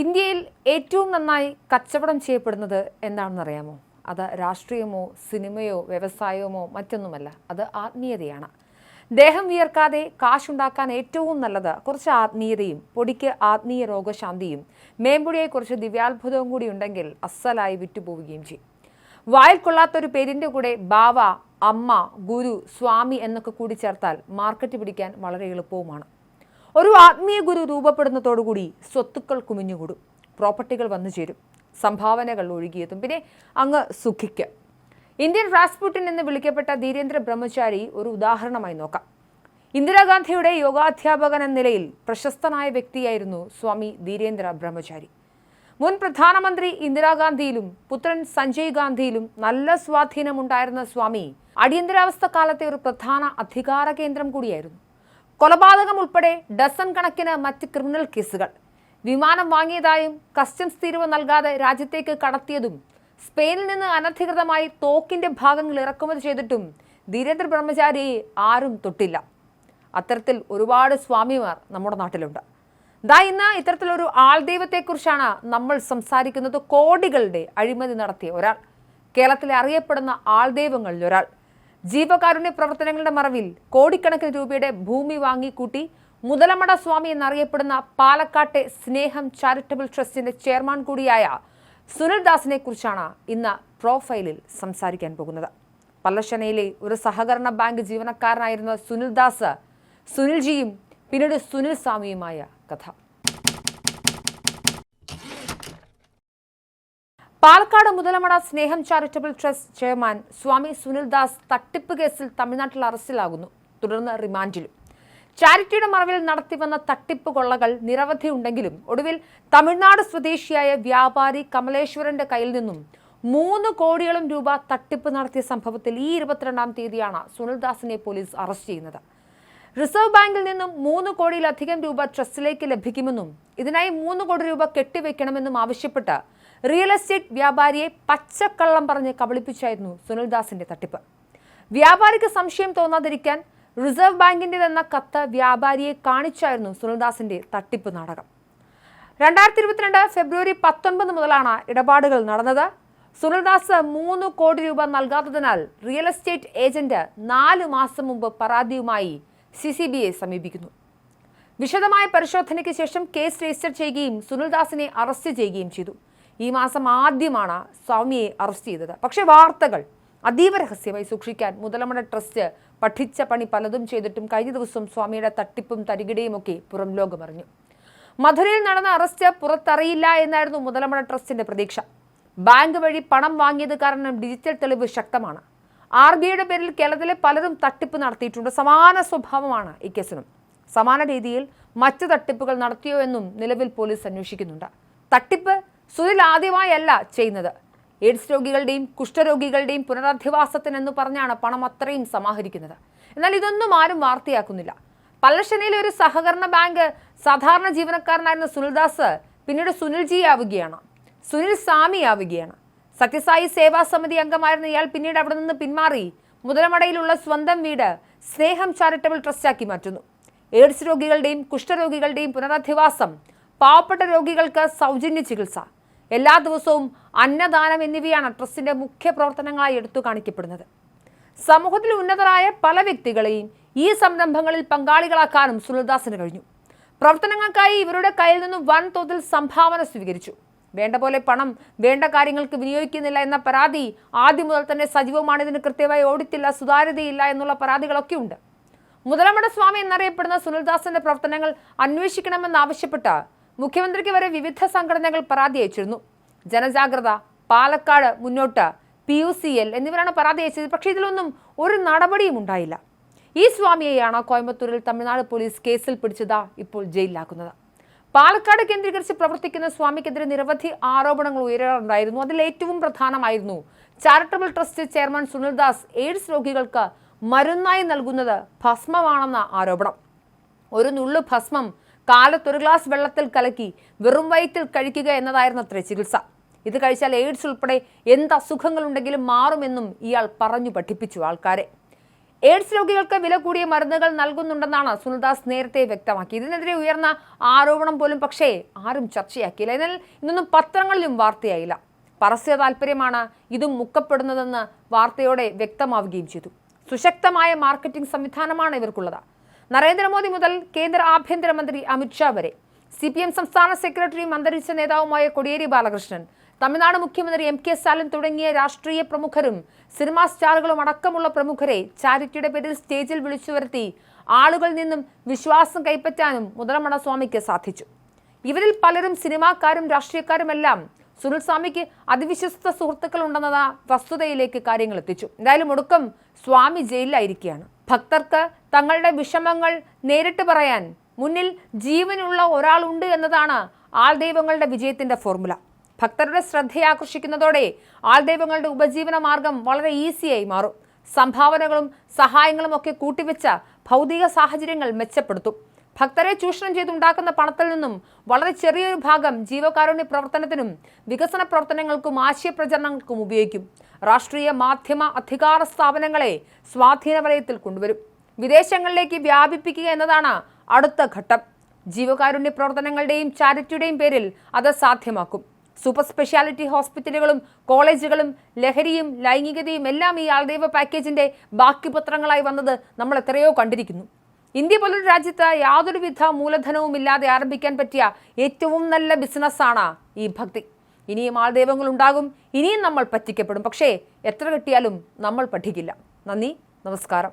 ഇന്ത്യയിൽ ഏറ്റവും നന്നായി കച്ചവടം ചെയ്യപ്പെടുന്നത് എന്താണെന്നറിയാമോ? അത് രാഷ്ട്രീയമോ സിനിമയോ വ്യവസായമോ മറ്റൊന്നുമല്ല. അത് ആത്മീയതയാണ്. ദേഹം വിയർക്കാതെ കാശുണ്ടാക്കാൻ ഏറ്റവും നല്ലത് കുറച്ച് ആത്മീയതയും പൊടിക്ക് ആത്മീയ രോഗശാന്തിയും മേമ്പൊടിയെക്കുറിച്ച് ദിവ്യാത്ഭുതവും കൂടി ഉണ്ടെങ്കിൽ അസ്സലായി വിറ്റുപോവുകയും ചെയ്യും. വായിൽ കൊള്ളാത്തൊരു പേരിന്റെ കൂടെ ബാവ അമ്മ ഗുരു സ്വാമി എന്നൊക്കെ കൂടി ചേർത്താൽ മാർക്കറ്റ് പിടിക്കാൻ വളരെ എളുപ്പവുമാണ്. ഒരു ആത്മീയ ഗുരു രൂപപ്പെടുന്നതോടുകൂടി സ്വത്തുക്കൾ കുമിഞ്ഞുകൂടും. പ്രോപ്പർട്ടികൾ വന്നു ചേരും. സംഭാവനകൾ ഒഴുകിയെത്തും. പിന്നെ അങ്ങ് സുഖിക്ക്. ഇന്ത്യൻ റാസ്പുട്ടിൻ എന്ന് വിളിക്കപ്പെട്ട ധീരേന്ദ്ര ബ്രഹ്മചാരി ഒരു ഉദാഹരണമായി നോക്കാം. ഇന്ദിരാഗാന്ധിയുടെ യോഗാധ്യാപകൻ എന്ന നിലയിൽ പ്രശസ്തനായ വ്യക്തിയായിരുന്നു സ്വാമി ധീരേന്ദ്ര ബ്രഹ്മചാരി. മുൻ പ്രധാനമന്ത്രി ഇന്ദിരാഗാന്ധിയിലും പുത്രൻ സഞ്ജയ് ഗാന്ധിയിലും നല്ല സ്വാധീനമുണ്ടായിരുന്ന സ്വാമി അടിയന്തരാവസ്ഥ കാലത്തെ ഒരു പ്രധാന അധികാര കേന്ദ്രം കൂടിയായിരുന്നു. കൊലപാതകം ഉൾപ്പെടെ ഡസൺ കണക്കിന് മറ്റ് ക്രിമിനൽ കേസുകൾ. വിമാനം വാങ്ങിയതായും കസ്റ്റംസ് തീരുവ നൽകാതെ രാജ്യത്തേക്ക് കടത്തിയതും സ്പെയിനിൽ നിന്ന് അനധികൃതമായി തോക്കിന്റെ ഭാഗങ്ങൾ ഇറക്കുമതി ചെയ്തിട്ടും ധീരേന്ദ്ര ബ്രഹ്മചാരിയെ ആരും തൊട്ടില്ല. അത്തരത്തിൽ ഒരുപാട് സ്വാമിമാർ നമ്മുടെ നാട്ടിലുണ്ട്. ദാ ഇന്ന് ഇത്തരത്തിലൊരു ആൾദൈവത്തെക്കുറിച്ചാണ് നമ്മൾ സംസാരിക്കുന്നത്. കോടികളുടെ അഴിമതി നടത്തിയ ഒരാൾ. കേരളത്തിലെ അറിയപ്പെടുന്ന ആൾദൈവങ്ങളിൽ ഒരാൾ. ജീവകാരുണ്യ പ്രവർത്തനങ്ങളുടെ മറവിൽ കോടിക്കണക്കിന് രൂപയുടെ ഭൂമി വാങ്ങിക്കൂട്ടി മുതലമട സ്വാമി എന്നറിയപ്പെടുന്ന പാലക്കാട്ടെ സ്നേഹം ചാരിറ്റബിൾ ട്രസ്റ്റിന്റെ ചെയർമാൻ കൂടിയായ സുനിൽ ദാസിനെ കുറിച്ചാണ് ഇന്ന് പ്രൊഫൈലിൽ സംസാരിക്കാൻ പോകുന്നത്. പല്ലശനയിലെ ഒരു സഹകരണ ബാങ്ക് ജീവനക്കാരനായിരുന്ന സുനിൽ ദാസ് സുനിൽജിയും പിന്നീട് സുനിൽ സ്വാമിയുമായ കഥ. Palakkad Muthalamada Sneham charitable trust chairman Swami Sunil Das തട്ടിപ്പ് കേസിൽ തമിഴ്നാട്ടിൽ അറസ്റ്റിലാകുന്നു. തുടർന്ന് റിമാൻഡിലും. ചാരിറ്റിയുടെ മറവിൽ നടത്തിവന്ന തട്ടിപ്പ് കൊള്ളകൾ നിരവധി ഉണ്ടെങ്കിലും ഒടുവിൽ തമിഴ്നാട് സ്വദേശിയായ വ്യാപാരി കമലേശ്വരന്റെ കയ്യിൽ നിന്നും മൂന്ന് കോടിയോളം രൂപ തട്ടിപ്പ് നടത്തിയ സംഭവത്തിൽ ഈ ഇരുപത്തിരണ്ടാം തീയതിയാണ് സുനിൽദാസിനെ പോലീസ് അറസ്റ്റ് ചെയ്യുന്നത്. റിസർവ് ബാങ്കിൽ നിന്നും മൂന്ന് കോടിയിലധികം രൂപ ട്രസ്റ്റിലേക്ക് ലഭിക്കുമെന്നും ഇതിനായി മൂന്ന് കോടി രൂപ കെട്ടിവെക്കണമെന്നും ആവശ്യപ്പെട്ട് റിയൽ എസ്റ്റേറ്റ് വ്യാപാരിയെ പച്ചക്കള്ളം പറഞ്ഞ് കബളിപ്പിച്ചായിരുന്നു സുനിൽദാസിന്റെ തട്ടിപ്പ്. വ്യാപാരിക്ക് സംശയം തോന്നാതിരിക്കാൻ റിസർവ് ബാങ്കിന്റെ ബാങ്കിന്റെതെന്ന കത്ത് വ്യാപാരിയെ കാണിച്ചായിരുന്നു സുനിൽദാസിന്റെ തട്ടിപ്പ് നാടകം. രണ്ടായിരത്തി ഇരുപത്തിരണ്ട് ഫെബ്രുവരി പത്തൊൻപത് മുതലാണ് ഇടപാടുകൾ നടന്നത്. സുനിൽദാസ് മൂന്ന് കോടി രൂപ നൽകാത്തതിനാൽ റിയൽ എസ്റ്റേറ്റ് ഏജന്റ് നാല് മാസം മുമ്പ് പരാതിയുമായി സി സി ബി ഐ സമീപിക്കുന്നു. വിശദമായ പരിശോധനയ്ക്ക് ശേഷം കേസ് രജിസ്റ്റർ ചെയ്യുകയും സുനിൽദാസിനെ അറസ്റ്റ് ചെയ്യുകയും ചെയ്തു. ഈ മാസം ആദ്യമാണ് സ്വാമിയെ അറസ്റ്റ് ചെയ്തത്. പക്ഷേ വാർത്തകൾ അതീവ രഹസ്യമായി സൂക്ഷിക്കാൻ മുതലമട ട്രസ്റ്റ് പഠിച്ച പണി പലതും ചെയ്തിട്ടും കഴിഞ്ഞ ദിവസം സ്വാമിയുടെ തട്ടിപ്പും തരികിടയും ഒക്കെ പുറം ലോകമറിഞ്ഞു. മധുരയിൽ നടന്ന അറസ്റ്റ് പുറത്തറിയില്ല എന്നായിരുന്നു മുതലമട ട്രസ്റ്റിന്റെ പ്രതീക്ഷ. ബാങ്ക് വഴി പണം വാങ്ങിയത് കാരണം ഡിജിറ്റൽ തെളിവ് ശക്തമാണ്. ആർ ബി ഐയുടെ പേരിൽ കേരളത്തിലെ പലരും തട്ടിപ്പ് നടത്തിയിട്ടുണ്ട്. സമാന സ്വഭാവമാണ് ഈ കേസിനും. സമാന രീതിയിൽ മറ്റ് തട്ടിപ്പുകൾ നടത്തിയോ എന്നും നിലവിൽ പോലീസ് അന്വേഷിക്കുന്നുണ്ട്. തട്ടിപ്പ് സുനിൽ ആദ്യമായല്ല ചെയ്യുന്നത്. എയ്ഡ്സ് രോഗികളുടെയും കുഷ്ഠരോഗികളുടെയും പുനരധിവാസത്തിനെന്ന് പറഞ്ഞാണ് പണം അത്രയും സമാഹരിക്കുന്നത്. എന്നാൽ ഇതൊന്നും ആരും വാർത്തയാക്കുന്നില്ല. പല്ലശ്ശനയിലെ ഒരു സഹകരണ ബാങ്ക് സാധാരണ ജീവനക്കാരനായിരുന്ന സുനിൽദാസ് പിന്നീട് സുനിൽജി ആവുകയാണ് സുനിൽ സാമി ആവുകയാണ് സത്യസായി സേവാ സമിതി അംഗമായിരുന്ന ഇയാൾ പിന്നീട് അവിടെ നിന്ന് പിന്മാറി മുതലമടയിലുള്ള സ്വന്തം വീട് സ്നേഹം ചാരിറ്റബിൾ ട്രസ്റ്റാക്കി മാറ്റുന്നു. എയ്ഡ്സ് രോഗികളുടെയും കുഷ്ഠരോഗികളുടെയും പുനരധിവാസം പാവപ്പെട്ട രോഗികൾക്ക് സൗജന്യ ചികിത്സ. എല്ലാ ദിവസവും അന്നദാനം എന്നിവയാണ് ട്രസ്റ്റിന്റെ മുഖ്യ പ്രവർത്തനങ്ങളായി എടുത്തു കാണിക്കപ്പെടുന്നത്. സമൂഹത്തിൽ ഉന്നതരായ പല വ്യക്തികളെയും ഈ സംരംഭങ്ങളിൽ പങ്കാളികളാക്കാനും സുനിൽദാസിന് കഴിഞ്ഞു. പ്രവർത്തനങ്ങൾക്കായി ഇവരുടെ കയ്യിൽ നിന്നും വൻതോതിൽ സംഭാവന സ്വീകരിച്ചു. വേണ്ട പോലെ പണം വേണ്ട കാര്യങ്ങൾക്ക് വിനിയോഗിക്കുന്നില്ല എന്ന പരാതി ആദ്യം മുതൽ തന്നെ സജീവമാണ്. ഇതിന് കൃത്യമായി ഓടിത്തില്ല സുതാര്യതയില്ല എന്നുള്ള പരാതികളൊക്കെ ഉണ്ട്. മുതലമട സ്വാമി എന്നറിയപ്പെടുന്ന സുനിൽദാസിന്റെ പ്രവർത്തനങ്ങൾ അന്വേഷിക്കണമെന്നാവശ്യപ്പെട്ട് മുഖ്യമന്ത്രിക്ക് വരെ വിവിധ സംഘടനകൾ പരാതി അയച്ചിരുന്നു. ജനജാഗ്രത പാലക്കാട് മുന്നോട്ട് പി യു സി എൽ എന്നിവരാണ് പരാതി അയച്ചത്. പക്ഷേ ഇതിലൊന്നും ഒരു നടപടിയും ഉണ്ടായില്ല. ഈ സ്വാമിയെയാണ് കോയമ്പത്തൂരിൽ തമിഴ്നാട് പോലീസ് കേസിൽ പിടിച്ചതാ ഇപ്പോൾ ജയിലിലാക്കുന്നത്. പാലക്കാട് കേന്ദ്രീകരിച്ച് പ്രവർത്തിക്കുന്ന സ്വാമിക്കെതിരെ നിരവധി ആരോപണങ്ങൾ ഉയരാറുണ്ടായിരുന്നു. അതിൽ ഏറ്റവും പ്രധാനമായിരുന്നു charitable trust chairman Sunildas AIDS രോഗികൾക്ക് മരുന്നായി നൽകുന്നത് ഭസ്മമാണെന്ന ആരോപണം. ഒരു നുള്ളു ഭസ്മം കാലത്തൊരു ഗ്ലാസ് വെള്ളത്തിൽ കലക്കി വെറും വയറ്റിൽ കഴിക്കുക എന്നതായിരുന്നു അത്ര ചികിത്സ. ഇത് കഴിച്ചാൽ എയ്ഡ്സ് ഉൾപ്പെടെ എന്ത് അസുഖങ്ങളുണ്ടെങ്കിലും മാറുമെന്നും ഇയാൾ പറഞ്ഞു പഠിപ്പിച്ചു ആൾക്കാരെ. എയ്ഡ്സ് രോഗികൾക്ക് വില കൂടിയ മരുന്നുകൾ നൽകുന്നുണ്ടെന്നാണ് സുനിൽദാസ് നേരത്തെ വ്യക്തമാക്കി. ഇതിനെതിരെ ഉയർന്ന ആരോപണം പോലും പക്ഷേ ആരും ചർച്ചയാക്കിയില്ല. എന്നാൽ ഇന്നൊന്നും പത്രങ്ങളിലും വാർത്തയായില്ല. പരസ്യ താല്പര്യമാണ് ഇതും മുക്കപ്പെടുന്നതെന്ന് വാർത്തയോടെ വ്യക്തമാവുകയും ചെയ്തു. സുശക്തമായ മാർക്കറ്റിംഗ് സംവിധാനമാണ് ഇവർക്കുള്ളത്. നരേന്ദ്രമോദി മുതൽ കേന്ദ്ര ആഭ്യന്തരമന്ത്രി അമിത്ഷാ വരെ. സി പി എം സംസ്ഥാന സെക്രട്ടറിയും അന്തരിച്ച നേതാവുമായ കൊടിയേരി ബാലകൃഷ്ണൻ തമിഴ്നാട് മുഖ്യമന്ത്രി എം കെ സ്റ്റാലിൻ തുടങ്ങിയ രാഷ്ട്രീയ പ്രമുഖരും സിനിമാ സ്റ്റാറുകളും അടക്കമുള്ള പ്രമുഖരെ ചാരിറ്റിയുടെ പേരിൽ സ്റ്റേജിൽ വിളിച്ചു വരുത്തി ആളുകളിൽ നിന്നും വിശ്വാസം കൈപ്പറ്റാനും മുതലമണ സ്വാമിക്ക് സാധിച്ചു. ഇവരിൽ പലരും സിനിമാക്കാരും രാഷ്ട്രീയക്കാരുമെല്ലാം സുനിൽ സ്വാമിക്ക് അതിവിശ്വസ്ത സുഹൃത്തുക്കൾ ഉണ്ടെന്ന വസ്തുതയിലേക്ക് കാര്യങ്ങൾ എത്തിച്ചു. എന്തായാലും ഒടുക്കം സ്വാമി ജയിലിലായിരിക്കുകയാണ്. ഭക്തർക്ക് തങ്ങളുടെ വിഷമങ്ങൾ നേരിട്ട് പറയാൻ മുന്നിൽ ജീവനുള്ള ഒരാളുണ്ട് എന്നതാണ് ആൾദൈവങ്ങളുടെ വിജയത്തിന്റെ ഫോർമുല. ഭക്തരുടെ ശ്രദ്ധയാകർഷിക്കുന്നതോടെ ആൾദൈവങ്ങളുടെ ഉപജീവന മാർഗം വളരെ ഈസിയായി മാറും. സംഭാവനകളും സഹായങ്ങളും ഒക്കെ കൂട്ടിവെച്ച ഭൗതിക സാഹചര്യങ്ങൾ മെച്ചപ്പെടുത്തും. ഭക്തരെ ചൂഷണം ചെയ്തുണ്ടാക്കുന്ന പണത്തിൽ നിന്നും വളരെ ചെറിയൊരു ഭാഗം ജീവകാരുണ്യ പ്രവർത്തനത്തിനും വികസന പ്രവർത്തനങ്ങൾക്കും ആശയപ്രചരണങ്ങൾക്കും ഉപയോഗിക്കും. രാഷ്ട്രീയ മാധ്യമ അധികാര സ്ഥാപനങ്ങളെ സ്വാധീന വലയത്തിൽ കൊണ്ടുവരും. വിദേശങ്ങളിലേക്ക് വ്യാപിപ്പിക്കുക എന്നതാണ് അടുത്ത ഘട്ടം. ജീവകാരുണ്യ പ്രവർത്തനങ്ങളുടെയും ചാരിറ്റിയുടെയും പേരിൽ അത് സാധ്യമാക്കും. സൂപ്പർ സ്പെഷ്യാലിറ്റി ഹോസ്പിറ്റലുകളും കോളേജുകളും ലഹരിയും ലൈംഗികതയും എല്ലാം ഈ ആൾദൈവ പാക്കേജിന്റെ ബാക്കി പത്രങ്ങളായി വന്നത് നമ്മൾ എത്രയോ കണ്ടിരിക്കുന്നു. ഇന്ത്യ പോലൊരു രാജ്യത്ത് യാതൊരുവിധ മൂലധനവും ഇല്ലാതെ ആരംഭിക്കാൻ പറ്റിയ ഏറ്റവും നല്ല ബിസിനസ്സാണ് ഈ ഭക്തി. ഇനിയും ആൾദൈവങ്ങൾ ഉണ്ടാകും ഇനിയും നമ്മൾ പറ്റിക്കപ്പെടും. പക്ഷേ എത്ര കിട്ടിയാലും നമ്മൾ പഠിക്കില്ല. നന്ദി നമസ്കാരം.